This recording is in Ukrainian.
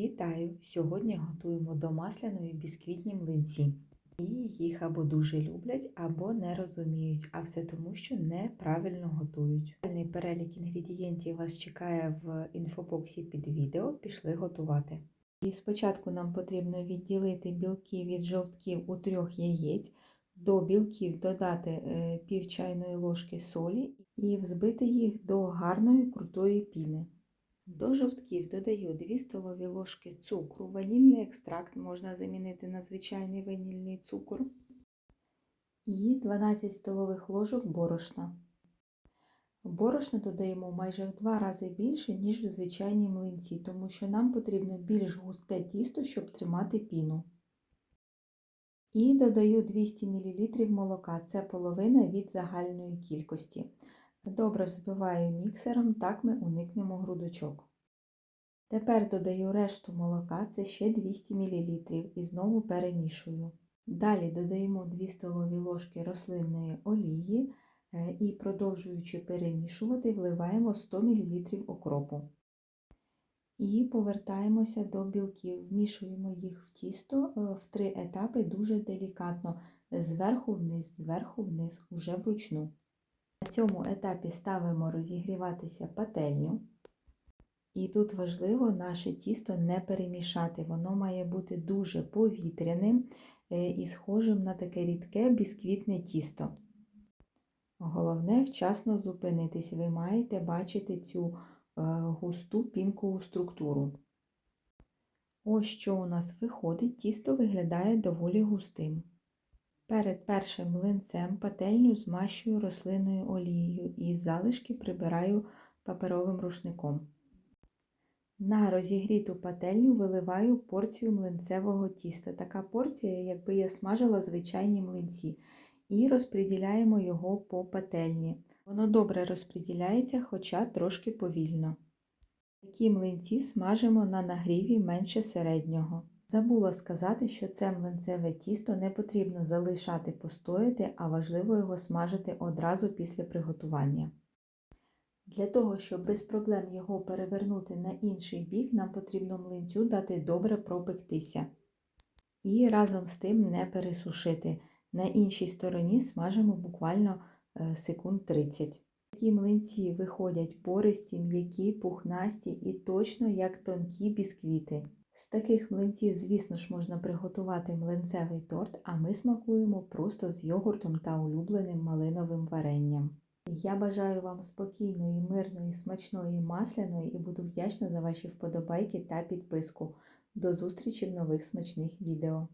Вітаю! Сьогодні готуємо до масляної бісквітні млинці. І їх або дуже люблять, або не розуміють, а все тому, що неправильно готують. Повний перелік інгредієнтів вас чекає в інфобоксі під відео. Пішли готувати. І спочатку нам потрібно відділити білки від жовтків у трьох яєць. До білків додати е, пів чайної ложки солі і взбити їх до гарної крутої піни. До жовтків додаю 2 столові ложки цукру, ванільний екстракт можна замінити на звичайний ванільний цукор і 12 столових ложок борошна. Борошна додаємо майже в 2 рази більше, ніж в звичайній млинці, тому що нам потрібно більш густе тісто, щоб тримати піну. І додаю 200 мл молока, це половина від загальної кількості. Добре взбиваю міксером, так ми уникнемо грудочок. Тепер додаю решту молока, це ще 200 мл, і знову перемішую. Далі додаємо 2 столові ложки рослинної олії і, продовжуючи перемішувати, вливаємо 100 мл окропу. І повертаємося до білків, вмішуємо їх в тісто в три етапи дуже делікатно, зверху вниз, зверху вниз, уже вручну. Цьому етапі ставимо розігріватися пательню. І тут важливо наше тісто не перемішати, воно має бути дуже повітряним і схожим на таке рідке бісквітне тісто. Головне вчасно зупинитись, ви маєте бачити цю густу пінкову структуру. Ось що у нас виходить, тісто виглядає доволі густим. Перед першим млинцем пательню змащую рослинною олією і залишки прибираю паперовим рушником. На розігріту пательню виливаю порцію млинцевого тіста. Така порція, якби я смажила звичайні млинці, і розподіляємо його по пательні. Воно добре розподіляється, хоча трошки повільно. Такі млинці смажимо на нагріві менше середнього. Забула сказати, що це млинцеве тісто не потрібно залишати постояти, а важливо його смажити одразу після приготування. Для того, щоб без проблем його перевернути на інший бік, нам потрібно млинцю дати добре пропектися. І разом з тим не пересушити. На іншій стороні смажимо буквально секунд 30. Такі млинці виходять пористі, м'які, пухнасті і точно як тонкі бісквіти. З таких млинців, звісно ж, можна приготувати млинцевий торт, а ми смакуємо просто з йогуртом та улюбленим малиновим варенням. Я бажаю вам спокійної, мирної, смачної, масляної і буду вдячна за ваші вподобайки та підписку. До зустрічі в нових смачних відео!